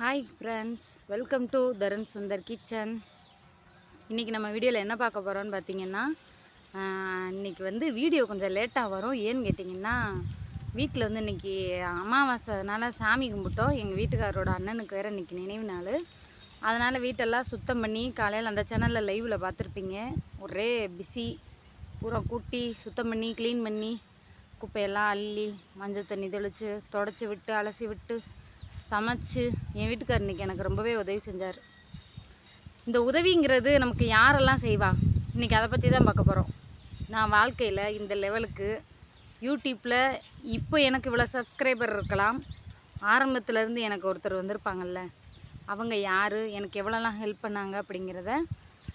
Hi friends welcome to Tarun Sundar kitchen இன்றைக்கி நம்ம வீடியோவில் என்ன பார்க்க போகிறோம்னு பார்த்தீங்கன்னா இன்றைக்கி இன்னைக்கு வந்து வீடியோ கொஞ்சம் லேட்டாக வரும். ஏன்னு கேட்டிங்கன்னா வீட்டில் வந்து இன்றைக்கி அமாவாசைனால சாமி கும்பிட்டோம். எங்கள் வீட்டுக்காரரோட அண்ணனுக்கு வேறு இன்றைக்கி நினைவு நாள். அதனால் வீட்டெல்லாம் சுத்தம் பண்ணி காலையில் அந்த சேனலில் லைவில் பார்த்துருப்பீங்க. ஒரே பிஸி பூரா கூட்டி சுத்தம் பண்ணி க்ளீன் பண்ணி குப்பையெல்லாம் அள்ளி மஞ்சள் தண்ணி தெளித்து தொடச்சி விட்டு அலசி விட்டு சமைச்சு என் வீட்டுக்கார் இன்றைக்கி எனக்கு ரொம்பவே உதவி செஞ்சார். இந்த உதவிங்கிறது நமக்கு யாரெல்லாம் செய்வா? இன்றைக்கி அதை பற்றி தான் பார்க்க போகிறோம் நான் வாழ்க்கையில் இந்த லெவலுக்கு யூடியூப்பில் இப்போ எனக்கு இவ்வளோ சப்ஸ்கிரைபர் இருக்கலாம். ஆரம்பத்துலேருந்து எனக்கு ஒருத்தர் வந்திருப்பாங்கல்ல அவங்க யார் எனக்கு எவ்வளோலாம் ஹெல்ப் பண்ணாங்க அப்படிங்கிறத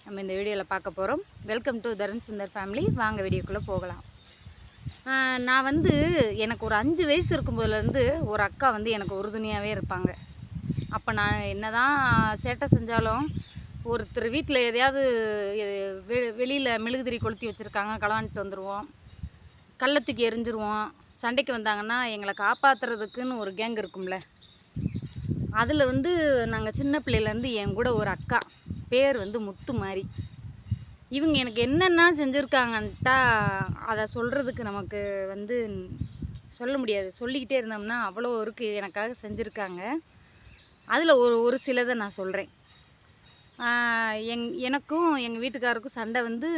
நம்ம இந்த வீடியோவில் பார்க்க போகிறோம் welcome to Tarun Sundar family வாங்க வீடியோக்குள்ளே போகலாம். நான் வந்து எனக்கு ஒரு அஞ்சு வயசு இருக்கும்போதுலேருந்து ஒரு அக்கா வந்து எனக்கு உறுதுணையாகவே இருப்பாங்க. அப்போ நான் என்ன தான் சேட்டை செஞ்சாலும் ஒருத்தர் வீட்டில் எதையாவது வெ- வெளியில் மெழுகுதிரி கொளுத்தி வச்சுருக்காங்க களவாண்டுட்டு வந்துடுவோம் கல்லை தூக்கி எரிஞ்சிருவோம் சண்டைக்கு வந்தாங்கன்னா எங்களை காப்பாற்றுறதுக்குன்னு ஒரு கேங் இருக்கும்ல. அதில் வந்து நாங்கள் சின்ன பிள்ளையிலேருந்து என் கூட ஒரு அக்கா பேர் வந்து முத்து மாதிரி இவங்க எனக்கு என்னென்ன செஞ்சுருக்காங்கன்ட்டா அதை சொல்கிறதுக்கு நமக்கு வந்து சொல்ல முடியாது. சொல்லிக்கிட்டே இருந்தோம்னா அவ்வளோ இருக்குது எனக்காக செஞ்சுருக்காங்க. அதில் ஒரு ஒரு சிலதை நான் சொல்கிறேன் எங் எனக்கும் எங்கள் வீட்டுக்காருக்கும் சண்டை வந்து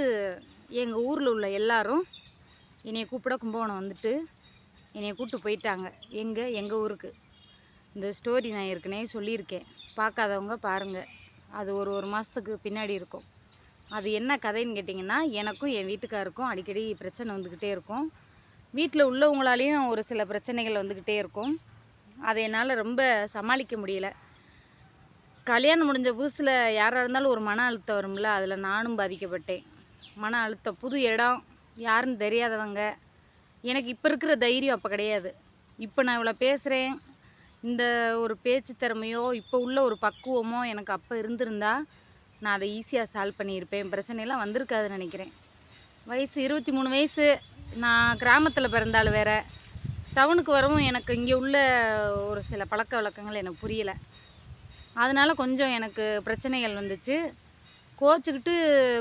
எங்கள் ஊரில் உள்ள எல்லாரும் என்னைய கூப்பிட கும்பகோணம் வந்துட்டு என்னைய கூப்பிட்டு போயிட்டாங்க. எங்கே எங்கள் ஊருக்கு. இந்த ஸ்டோரி நான் ஏற்கனவே சொல்லியிருக்கேன். பார்க்காதவங்க பாருங்கள் அது ஒரு ஒரு மாதத்துக்கு பின்னாடி இருக்கும். அது என்ன கதைன்னு கேட்டிங்கன்னா எனக்கும் என் வீட்டுக்காருக்கும் அடிக்கடி பிரச்சனை வந்துக்கிட்டே இருக்கும். வீட்டில் உள்ளவங்களாலேயும் ஒரு சில பிரச்சனைகள் வந்துக்கிட்டே இருக்கும். அதை என்னால் ரொம்ப சமாளிக்க முடியல. கல்யாணம் முடிஞ்ச புதுசில் யாராக இருந்தாலும் ஒரு மன அழுத்தம் வரும்ல அதில் நானும் பாதிக்கப்பட்டேன். மன அழுத்தம் புது இடம் யாருன்னு தெரியாதவங்க. எனக்கு இப்போ இருக்கிற தைரியம் அப்போ கிடையாது. இப்போ நான் இவ்வளோ பேசுகிறேன் இந்த ஒரு பேச்சு திறமையோ இப்போ உள்ள ஒரு பக்குவமோ எனக்கு அப்போ இருந்திருந்தா நான் அதை ஈஸியாக சால்வ் பண்ணியிருப்பேன். பிரச்சனையெல்லாம் வந்திருக்காதுன்னு நினைக்கிறேன். வயசு இருபத்தி மூணு வயசு. நான் கிராமத்தில் பிறந்தாலும் வேறு. டவுனுக்கு வரவும் எனக்கு இங்கே உள்ள ஒரு சில பழக்க வழக்கங்கள் எனக்கு புரியலை. அதனால் கொஞ்சம் எனக்கு பிரச்சனைகள் வந்துச்சு. கோச்சிக்கிட்டு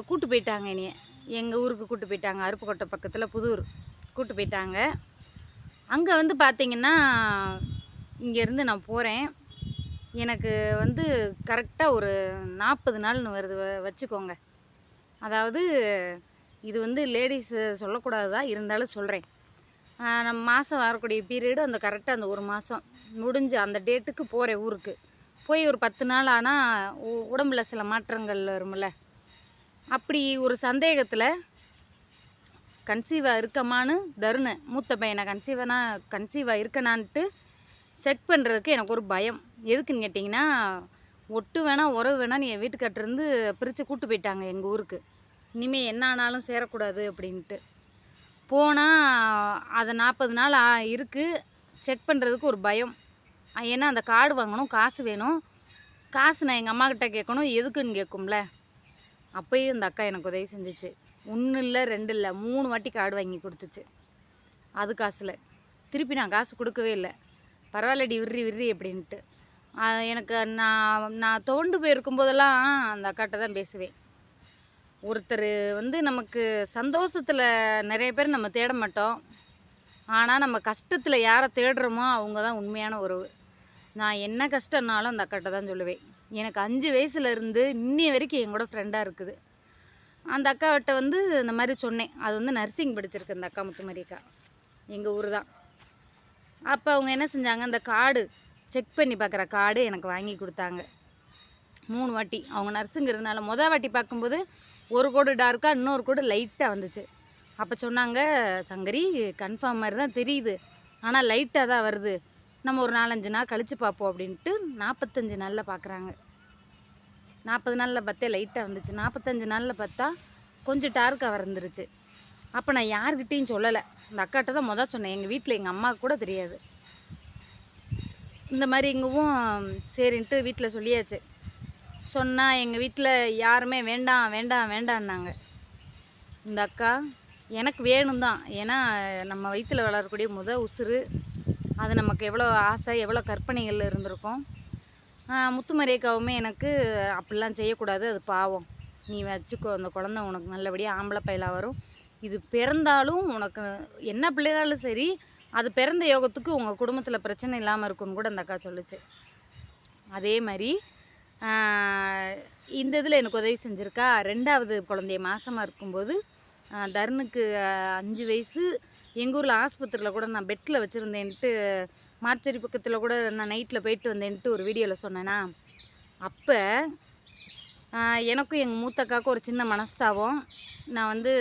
கூட்டு போயிட்டாங்க என்னைய எங்கள் ஊருக்கு கூட்டு போயிட்டாங்க. அருப்புக்கோட்டை பக்கத்தில் புதூர் கூட்டு போயிட்டாங்க. அங்கே வந்து பார்த்திங்கன்னா இங்கேருந்து நான் போகிறேன் எனக்கு வந்து கரெக்டாக ஒரு நாற்பது நாள்னு வருது வ- வச்சுக்கோங்க. அதாவது இது வந்து லேடிஸ் சொல்லக்கூடாதா இருந்தாலும் சொல்கிறேன் நம்ம மாதம் வரக்கூடிய பீரியடு அந்த கரெக்டாக அந்த ஒரு மாதம் முடிஞ்சு அந்த டேட்டுக்கு போகிறேன் ஊருக்கு. போய் ஒரு பத்து நாள் ஆனால் உடம்புல சில மாற்றங்கள் வரும்ல. அப்படி ஒரு சந்தேகத்தில் கன்சீவாக இருக்கமான்னு தருணு மூத்த பையனை கன்சீவனா கன்சீவாக இருக்கணான்ட்டு செக் பண்ணுறதுக்கு எனக்கு ஒரு பயம். எதுக்குன்னு கேட்டிங்கன்னா ஒட்டு வேணால் உறவு வேணான்னு என் வீட்டுக்காட்டிருந்து பிரித்து கூப்பிட்டு போயிட்டாங்க எங்கள் ஊருக்கு. இனிமேல் என்ன ஆனாலும் சேரக்கூடாது அப்படின்ட்டு. போனால் அதை நாற்பது நாள் இருக்குது செக் பண்ணுறதுக்கு ஒரு பயம். ஏன்னா அந்த கார்டு வாங்கணும் காசு வேணும். காசு நான் எங்கள் அம்மாக்கிட்ட கேட்கணும் எதுக்குன்னு கேட்கும்ல. அப்பயும் இந்த அக்கா எனக்கு உதவி செஞ்சிச்சு. ஒன்று இல்லை ரெண்டு இல்லை மூணு வாட்டி கார்டு வாங்கி கொடுத்துச்சு. அது காசில். திருப்பி நான் காசு கொடுக்கவே இல்லை. பரவாயில்லடி விரி விரி அப்படின்ட்டு. எனக்கு நான் நான் தோண்டு போயிருக்கும் போதெல்லாம் அந்த அக்காட்ட தான் பேசுவேன். ஒருத்தர் வந்து நமக்கு சந்தோஷத்தில் நிறைய பேர் நம்ம தேட மாட்டோம். ஆனால் நம்ம கஷ்டத்தில் யாரை தேடுறோமோ அவங்க தான் உண்மையான உறவு. நான் என்ன கஷ்டம்னாலும் அந்த அக்காட்ட தான் சொல்லுவேன். எனக்கு அஞ்சு வயசுலேருந்து இன்னி வரைக்கும் என் கூட ஃப்ரெண்டாக இருக்குது. அந்த அக்காவிட்ட வந்து இந்த மாதிரி சொன்னேன். அது வந்து நர்சிங் படிச்சிருக்கு அந்த அக்கா முத்துமாரி அக்கா எங்கள் ஊர் தான். அப்போ அவங்க என்ன செஞ்சாங்க? அந்த காடு செக் பண்ணி பார்க்குற கார்டு எனக்கு வாங்கி கொடுத்தாங்க. மூணு வாட்டி. அவங்க நர்ஸுங்கிறதுனால மொதல் வாட்டி பார்க்கும்போது ஒரு கோடு டார்க்காக இன்னொரு கோடு லைட்டாக வந்துச்சு. அப்போ சொன்னாங்க சங்கரி கன்ஃபார்ம் மாதிரி தான் தெரியுது. ஆனால் லைட்டாக தான் வருது. நம்ம ஒரு நாலஞ்சு நாள் கழித்து பார்ப்போம் அப்படின்ட்டு நாற்பத்தஞ்சு நாளில் பார்க்குறாங்க நாற்பது நாளில் பார்த்தே லைட்டாக வந்துச்சு. நாற்பத்தஞ்சு நாளில் பார்த்தா கொஞ்சம் டார்க்காக வந்துருச்சு அப்போ நான் யார்கிட்டேயும் சொல்லலை. இந்த அக்காட்ட தான் மொதல் சொன்னேன். எங்கள் வீட்டில் எங்கள் அம்மாவுக்கு கூட தெரியாது. இந்த மாதிரி இங்கேவும் சரின்ட்டு வீட்டில் சொல்லியாச்சு. சொன்னால் எங்கள் வீட்டில் யாருமே வேண்டாம் வேண்டாம் வேண்டான்னாங்க. இந்த அக்கா எனக்கு வேணும் தான். ஏன்னா நம்ம வயிற்றில் வளரக்கூடிய முத உசுறு. அது நமக்கு எவ்வளோ ஆசை எவ்வளோ கற்பனைகள் இருந்திருக்கும். முத்துமரேக்காவுமே எனக்கு அப்படிலாம் செய்யக்கூடாது அது பாவம். நீ வச்சுக்கோ அந்த குழந்த உனக்கு நல்லபடியாக ஆம்பளை பயிலாக வரும். இது பிறந்தாலும் உனக்கு என்ன பிள்ளைனாலும் சரி அது பிறந்த யோகத்துக்கு உங்கள் குடும்பத்தில் பிரச்சனை இல்லாமல் இருக்கும்னு கூட அந்த அக்கா சொல்லுச்சு. அதே மாதிரி இந்த இதில் எனக்கு உதவி செஞ்சுருக்கா. ரெண்டாவது குழந்தைய மாதமாக இருக்கும்போது தருணுக்கு அஞ்சு வயசு. எங்கள் ஊரில் ஆஸ்பத்திரியில் கூட நான் பெட்டில் வச்சுருந்தேன்ட்டு மார்ச்சரி பக்கத்தில் கூட நான் நைட்டில் போயிட்டு வந்தேன்ட்டு ஒரு வீடியோவில் சொன்னேன்னா அப்போ எனக்கும் எங்கள் மூத்த அக்காவுக்கும் ஒரு சின்ன மனஸ்தாபம். நான் வந்து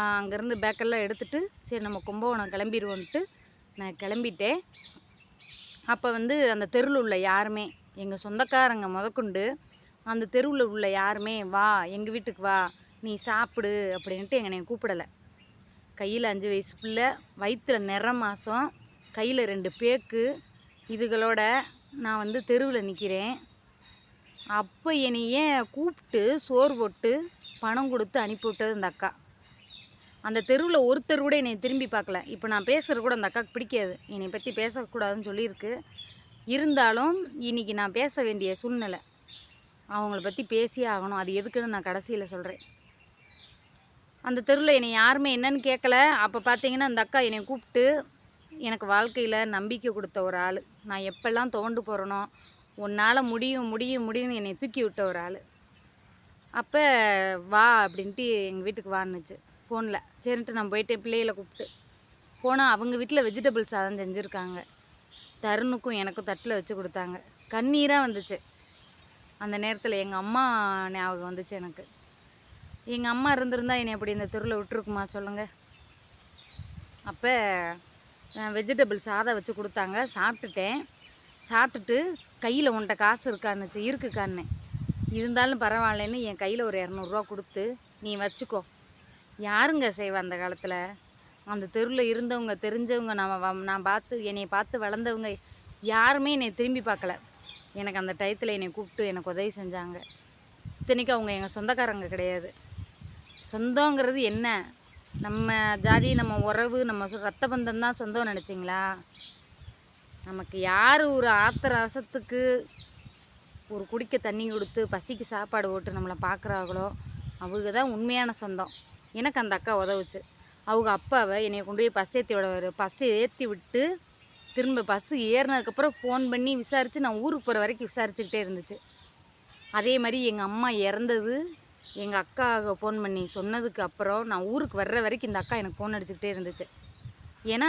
அங்கேருந்து பேக்கெல்லாம் எடுத்துகிட்டு சரி நம்ம கும்பகோணம் கிளம்பிடுவோன்ட்டு நான் கிளம்பிட்டேன். அப்போ வந்து அந்த தெருவில் உள்ள யாருமே எங்கள் சொந்தக்காரங்க முதற்கொண்டு அந்த தெருவில் உள்ள யாருமே வா எங்கள் வீட்டுக்கு வா நீ சாப்பிடு அப்படின்ட்டு என்னை கூப்பிடலை. கையில் அஞ்சு வயசு பிள்ளை வயிற்றுல நிற மாதம் கையில் ரெண்டு பேக்கு இதுகளோட நான் வந்து தெருவில் நிற்கிறேன். அப்போ என்னைய கூப்பிட்டு சோறு போட்டு பணம் கொடுத்து அனுப்பிவிட்டது அந்த இந்த அக்கா. அந்த தெருவில் ஒருத்தர் கூட என்னை திரும்பி பார்க்கல. இப்போ நான் பேசுகிறது கூட அந்த அக்காவுக்கு பிடிக்காது. என்னை பற்றி பேசக்கூடாதுன்னு சொல்லியிருக்கு. இருந்தாலும் இன்னைக்கு நான் பேச வேண்டிய சூழ்நிலை. அவங்கள பற்றி பேசியே ஆகணும். அது எதுக்குன்னு நான் கடைசியில் சொல்கிறேன் அந்த தெருவில் என்னை யாருமே என்னன்னு கேட்கல அப்போ பார்த்தீங்கன்னா அந்த அக்கா என்னை கூப்பிட்டு எனக்கு வாழ்க்கையில் நம்பிக்கை கொடுத்த ஒரு ஆள். நான் எப்பெல்லாம் தோண்டு போகிறனோ உன்னால் முடியும் முடியும் முடியும்னு என்னை தூக்கி விட்ட ஒரு ஆள். அப்போ வா அப்படின்ட்டு எங்கள் வீட்டுக்கு வான்னுச்சு ஃபோனில். சரின்ட்டு நான் போயிட்டு பிள்ளைகளை கூப்பிட்டு. போனால் அவங்க வீட்டில் வெஜிடபிள் சாதம் செஞ்சுருக்காங்க. தருணுக்கும் எனக்கும் தட்டில் வச்சு கொடுத்தாங்க. கண்ணீராக வந்துச்சு. அந்த நேரத்தில் எங்கள் அம்மா ஞாபகம் வந்துச்சு எனக்கு. எங்கள் அம்மா இருந்திருந்தா என்னை அப்படி இந்த தெருவில் விட்டுருக்குமா சொல்லுங்கள் அப்போ வெஜிடபிள் சாதம் வச்சு கொடுத்தாங்க. சாப்பிட்டுட்டேன். சாப்பிட்டுட்டு கையில் உன்கிட்ட காசு இருக்கான்னுச்சு இருக்குக்கான்னு இருந்தாலும் பரவாயில்லன்னு என் கையில் ஒரு இரநூறுவா கொடுத்து நீ வச்சுக்கோ. யாருங்க செய்வா அந்த காலத்தில்? அந்த தெருவில் இருந்தவங்க தெரிஞ்சவங்க நம்ம நான் பார்த்து என்னை பார்த்து வளர்ந்தவங்க யாருமே என்னை திரும்பி பார்க்கல. எனக்கு அந்த டயத்தில் என்னை கூப்பிட்டு எனக்கு உதவி செஞ்சாங்க. இத்தனைக்கும் அவங்க எங்கள் சொந்தக்காரங்க கிடையாது. சொந்தங்கிறது என்ன? நம்ம ஜாதி நம்ம உறவு நம்ம ரத்த பந்தம் தான் சொந்தம் நினச்சிங்களா? நமக்கு யார் ஒரு ஆத்திர அவசரத்துக்கு ஒரு குடிக்க தண்ணி கொடுத்து பசிக்கு சாப்பாடு போட்டு நம்மளை பார்க்குறாங்களோ அவங்க தான் உண்மையான சொந்தம். எனக்கு அந்த அக்கா உதவுச்சு. அவங்க அப்பாவை என்னை கொண்டு போய் பஸ் ஏற்றி விடுவார். பஸ் ஏற்றி விட்டு திரும்ப பஸ்ஸு ஏறினதுக்கப்புறம் ஃபோன் பண்ணி விசாரித்து நான் ஊருக்கு போகிற வரைக்கும் விசாரிச்சுக்கிட்டே இருந்துச்சு. அதே மாதிரி எங்கள் அம்மா இறந்தது எங்கள் அக்காவுக்கு ஃபோன் பண்ணி சொன்னதுக்கு அப்புறம் நான் ஊருக்கு வர்ற வரைக்கும் இந்த அக்கா எனக்கு ஃபோன் அடிச்சுக்கிட்டே இருந்துச்சு. ஏன்னா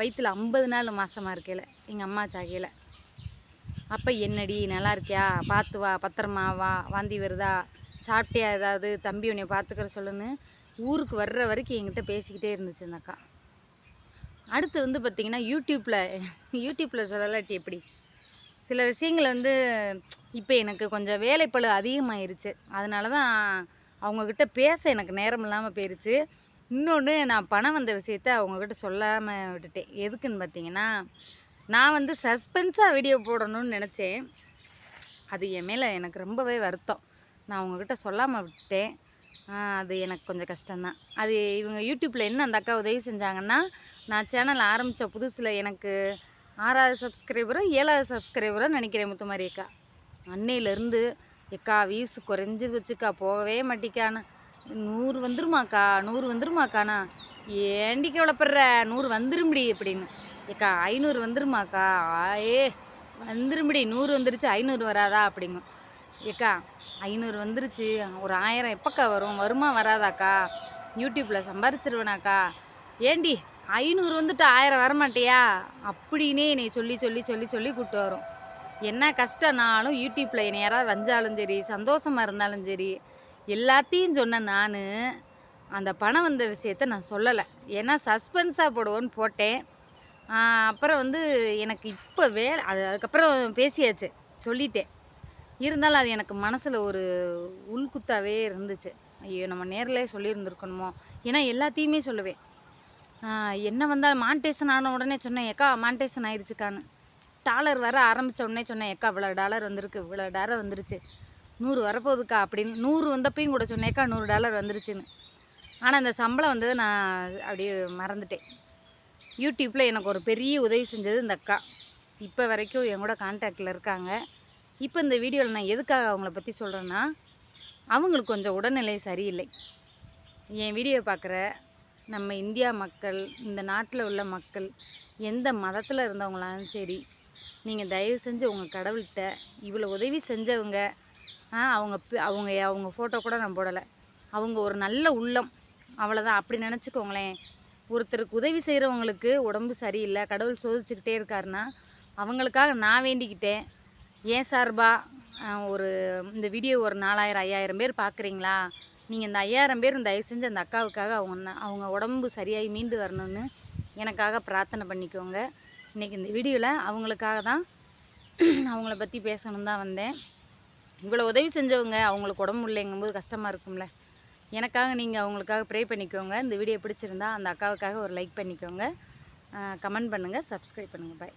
வயிற்றில் ஐம்பது நாள் மாதமாக இருக்கையில் எங்கள் அம்மா சாகையில். அப்போ என்னடி நல்லா இருக்கியா? பார்த்து வா பத்திரமா வா வாந்தி வருதா? சாப்பிட்டியா? ஏதாவது தம்பி உன்னை பார்த்துக்கிற சொல்லுன்னு ஊருக்கு வர்ற வரைக்கும் என்கிட்ட பேசிக்கிட்டே இருந்துச்சு அந்த அக்கா. அடுத்து வந்து பார்த்திங்கன்னா யூடியூப்பில் யூடியூப்பில் சொல்லலாட்டி எப்படி? சில விஷயங்கள் வந்து இப்போ எனக்கு கொஞ்சம் வேலைப்பழு அதிகமாயிருச்சு. அதனால தான் அவங்கக்கிட்ட பேச எனக்கு நேரம் இல்லாமல் போயிருச்சு. இன்னொன்று நான் பணம் வந்த விஷயத்த அவங்கக்கிட்ட சொல்லாமல் விட்டுட்டேன். எதுக்குன்னு பார்த்தீங்கன்னா நான் வந்து சஸ்பென்ஸாக வீடியோ போடணும்னு நினச்சேன். அது என் மேலே எனக்கு ரொம்பவே வருத்தம். நான் அவங்கக்கிட்ட சொல்லாமல் விட்டேன் அது எனக்கு கொஞ்சம் கஷ்டம்தான். அது இவங்க யூடியூப்பில் என்ன அந்த அக்கா உதவி செஞ்சாங்கன்னா நான் சேனல் ஆரம்பித்த புதுசில் எனக்கு ஆறாவது சப்ஸ்கிரைபரோ ஏழாவது சப்ஸ்கிரைபரோ நினைக்கிறேன் முத்துமாரி அக்கா. அன்னையிலேருந்து எக்கா வியூஸ் குறைஞ்சி வச்சுக்கா போகவே மாட்டிக்கானா நூறு வந்துருமாக்கா நூறு வந்துருமாக்காண்ணா. ஏண்டி கவலைப்படுற நூறு வந்துரும்டி அப்படின்னு. ஏக்கா ஐநூறு வந்துருமாக்கா. ஏ வந்துரும்டி நூறு வந்துருச்சு ஐநூறு வராதா? அப்படிங்க ஏக்கா ஐநூறு வந்துருச்சு. ஒரு ஆயிரம் எப்போக்கா வரும்? வருமா வராதாக்கா? யூடியூப்பில் சம்பாரிச்சிருவேனாக்கா. ஏண்டி ஐநூறு வந்துட்டு ஆயிரம் வரமாட்டியா? அப்படின்னே என்னை சொல்லி சொல்லி சொல்லி சொல்லி கூப்பிட்டு வரும். என்ன கஷ்டம்னாலும் யூடியூப்பில் என்னை யாராவது வந்தாலும் சரி சந்தோஷமாக இருந்தாலும் சரி எல்லாத்தையும் சொன்ன நான். அந்த பணம் வந்த விஷயத்த நான் சொல்லலை. ஏன்னா சஸ்பென்ஸாக போடுவோன்னு போட்டேன். அப்புறம் வந்து எனக்கு இப்போ வே அது அதுக்கப்புறம் பேசியாச்சு. சொல்லிட்டேன். இருந்தாலும் அது எனக்கு மனசில் ஒரு உள்குத்தாவே இருந்துச்சு. ஐயோ நம்ம நேரில் சொல்லியிருந்துருக்கணுமோ? ஏன்னா எல்லாத்தையுமே சொல்லுவேன். என்ன வந்தாலும் மான்டேஷன் ஆன உடனே சொன்னேன் ஏக்கா மான்டேஷன் ஆயிடுச்சுக்கான்னு டாலர் வர ஆரம்பித்த உடனே சொன்னேன் ஏக்கா இவ்வளோ டாலர் வந்திருக்கு இவ்வளோ டாலர் வந்துருச்சு. நூறு வரப்போகுதுக்கா அப்படின்னு நூறு வந்தப்பையும் கூட சொன்னேக்கா நூறு டாலர் வந்துருச்சுன்னு. ஆனால் அந்த சம்பளம் வந்தது நான் அப்படியே மறந்துட்டேன். யூடியூப்பில் எனக்கு ஒரு பெரிய உதவி செஞ்சது இந்த அக்கா. இப்போ வரைக்கும் என் கூட கான்டாக்டில் இருக்காங்க. இப்போ இந்த வீடியோவில் நான் எதுக்காக அவங்கள பற்றி சொல்கிறேன்னா அவங்களுக்கு கொஞ்சம் உடல்நிலை சரியில்லை. என் வீடியோ பார்க்குற நம்ம இந்தியா மக்கள் இந்த நாட்டில் உள்ள மக்கள் எந்த மதத்தில் இருந்தவங்களாலும் சரி நீங்கள் தயவு செஞ்சு உங்கள் கடவுள்கிட்ட இவ்வளோ உதவி செஞ்சவங்க அவங்க அவங்க அவங்க ஃபோட்டோ கூட நான் போடலை. அவங்க ஒரு நல்ல உள்ளம். அவ்வளோதான் அப்படி நினச்சிக்கோங்களேன். ஒருத்தருக்கு உதவி செய்கிறவங்களுக்கு உடம்பு சரியில்லை கடவுள் சோதிச்சுக்கிட்டே இருக்காருன்னா அவங்களுக்காக நான் வேண்டிக்கிட்டேன். ஏன் சார்பாக ஒரு இந்த வீடியோ ஒரு நாலாயிரம் ஐயாயிரம் பேர் பார்க்குறீங்களா நீங்கள் இந்த ஐயாயிரம் பேர் தயவு செஞ்சு அந்த அக்காவுக்காக அவங்க அவங்க உடம்பு சரியாகி மீண்டு வரணும்னு எனக்காக பிரார்த்தனை பண்ணிக்கோங்க. இன்றைக்கி இந்த வீடியோவில் அவங்களுக்காக தான் அவங்கள பற்றி பேசணும் தான் வந்தேன். இவ்வளோ உதவி செஞ்சவங்க அவங்களுக்கு உடம்பு இல்லைங்கும்போது கஷ்டமாக இருக்கும்ல. எனக்காக நீங்கள் அவங்களுக்காக ப்ரே பண்ணிக்கோங்க. இந்த வீடியோ பிடிச்சிருந்தா அந்த அக்காவுக்காக ஒரு லைக் பண்ணிக்கோங்க. கமெண்ட் பண்ணுங்கள் சப்ஸ்கிரைப் பண்ணுங்கள் பாய்